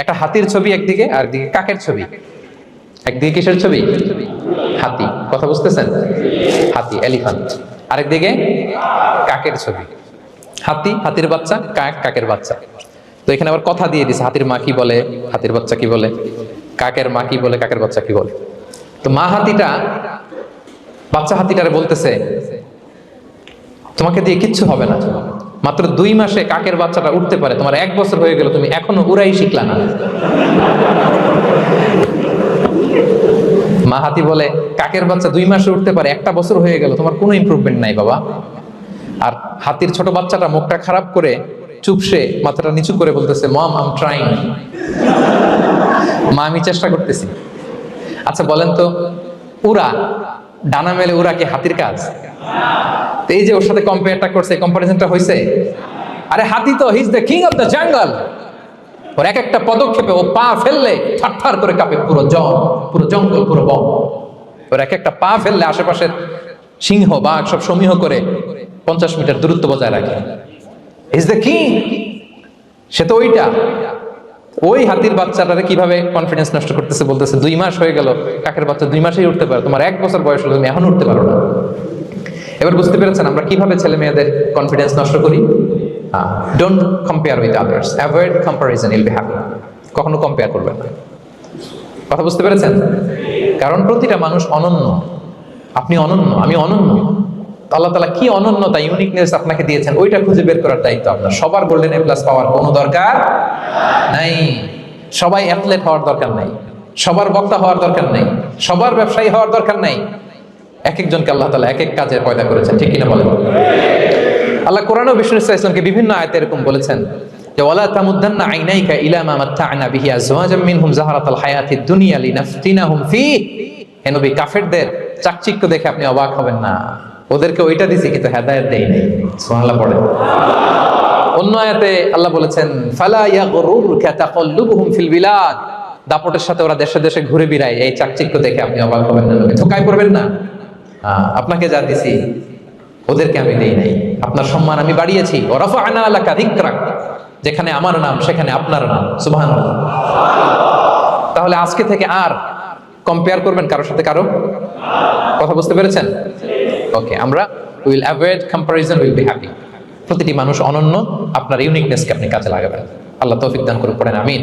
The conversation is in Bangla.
একটা হাতির ছবি একদিকে, আর একদিকে কাকের ছবি। একদিকে কিসের ছবি? হাতি। কথা বুঝতেছেন? হাতি, এলিফ্যান্ট। আরেকদিকে কাকের ছবি। হাতি, হাতির বাচ্চা, কাক, কাকের বাচ্চা। তো এখানে আবার কথা দিয়ে দিছে, হাতির মা কি বলে, হাতির বাচ্চা কি বলে, কাকের মা কি বলে, কাকের বাচ্চা কি বলে। তো মা হাতিটা, বাচ্চা হাতিটারে বলতেছে, তোমাকে দিয়ে কিচ্ছু হবে না। মাত্র দুই মাসে কাকের বাচ্চাটা উঠতে পারে, তোমার এক বছর হয়ে গেল, তুমি এখনও উড়াই শিখলা না। মা হাতি বলে, কাকের বাচ্চা দুই মাসে উঠতে পারে, একটা বছর হয়ে গেল, তোমার কোনো ইমপ্রুভমেন্ট নাই বাবা। আর হাতির ছোট বাচ্চাটা মুখটা খারাপ করে চুপসে মাথাটা নিচু করে বলতেছে, মম আম ট্রাইং মা, আমি চেষ্টা করতেছি। আচ্ছা বলেন তো, উড়া ডানা মেলে ওরা কি হাতির কাজ? এই যে ওর সাথে কম্পেয়ারটা করছে কম্পারিজনটা হয়েছে আরে হাতি তো is the king of the jungle ওর এক একটা পদক্ষেপে ও পা ফেললে থারথার করে কাঁপে পুরো জন, পুরো জঙ্গল, পুরো বন। ওর এক একটা পা ফেললে আশেপাশের সিংহ, বাঘ সব সমীহ করে পঞ্চাশ মিটার দূরত্ব বজায় রাখে। ইজ দ্য কিং সে তো ওইটা। ওই হাতির বাচ্চাটারে কীভাবে কনফিডেন্স নষ্ট করতেছে বলতেছে, দুই মাস হয়ে গেল, কাকের বাচ্চা দুই মাসেই উঠতে পারে, তোমার এক বছর বয়স হলো, তুমি এখন উঠতে পারো না। এবার বুঝতে পেরেছেন, আমরা কীভাবে ছেলে মেয়েদের কনফিডেন্স নষ্ট করি? Don't compare with others avoid comparison I'll be happy কখনো কম্পেয়ার করবেন না। কথা বুঝতে পেরেছেন? কারণ প্রতিটা মানুষ অনন্য। আপনি অনন্য, আমি অনন্য। আল্লাহ তালা কি অনন্যতা ইউনিকনেস আপনাকে দিয়েছেন, ওইটা খুঁজে বের করার দায়িত্ব আপনার। সবার গোল্ডেন এ প্লাস পাওয়ার কোনো দরকার নাই। সবাই অ্যাথলেট হওয়ার দরকার নাই। সবার বক্তা হওয়ার দরকার নেই। সবার ব্যবসায়ী হওয়ার দরকার নেই। এক একজনকে আল্লাহ তালা এক এক কাজে পয়দা করেছেন, ঠিক কিনা বলেন? আল্লাহ কোরআন বিষ্ণু ইসলামকে বিভিন্ন আয়তে এরকম বলেছেন যে ইলা দুনিয়া ফি চাকচিক্য দেখে আপনি অবাক হবেন না। ওদেরকে ওইটা দিছি, কিন্তু হেদায়েত দেই নাই। সুবহানাল্লাহ পড়ে অন্য আয়াতে আল্লাহ বলেছেন, ফালা ইয়া ইয়াগরুরকা তাকাল্লুবুহুম ফিল বিলাদ। দাপটের সাথে ওরা দেশে দেশে ঘুরে বেড়ায়, এই চাকচিক্য দেখে আপনি অবাক হবেন না ধোকায় পড়বেন না। আপনাকে যা দিছি, ওদেরকে আমি দেই নাই। আপনার সম্মান আমি বাড়িয়েছি। ওরাফা আনা আলাকা দিকরাক যেখানে আমার নাম, সেখানে আপনার নাম। সুবহান তাহলে আজকে থেকে আর কম্পেয়ার করবেন কারোর সাথে কারও? কথা বুঝতে পেরেছেন? ওকে আমরা will avoid comparison will be happy. প্রতিটি মানুষ অনন্য আপনার ইউনিকনেসকে আপনি কাজে লাগাবেন। আল্লাহ তৌফিক দান করে পড়েন আমিন।